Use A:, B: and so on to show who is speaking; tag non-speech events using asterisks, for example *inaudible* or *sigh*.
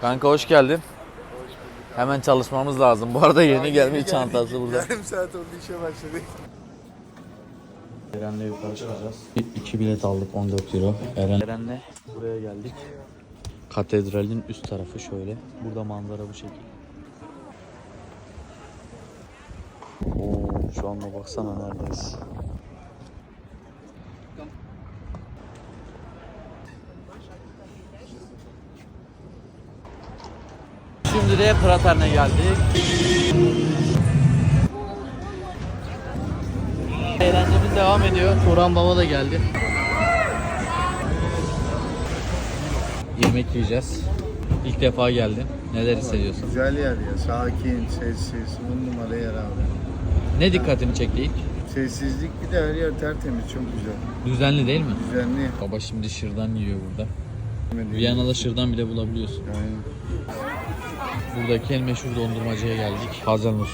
A: Kanka hoş geldin. Hemen çalışmamız lazım. Bu arada yeni gelmiş çantası burada. *laughs*
B: Yarım saat oldu işe başladık.
A: Eren'le yukarı çıkacağız. İki bilet aldık 14 euro. Eren. Eren'le buraya geldik. Katedralin üst tarafı şöyle. Burada manzara bu şekilde. Oo, şu anda baksana neredeyiz. Şimdi de Prater'ne geldik. Eğlencemiz devam ediyor. Turan Baba da geldi. Yemek yiyeceğiz. İlk defa geldim. Neler hissediyorsun?
B: Güzel yer ya. Sakin, sessiz. On numara yer abi.
A: Ne dikkatini çekti ilk?
B: Sessizlik bir de her yer tertemiz. Çok güzel.
A: Düzenli değil mi?
B: Düzenli.
A: Baba şimdi şırdan yiyor burada. Viyana'da şırdan bile bulabiliyorsun.
B: Yani
A: Buradaki en meşhur dondurmacıya geldik. Hazelnut.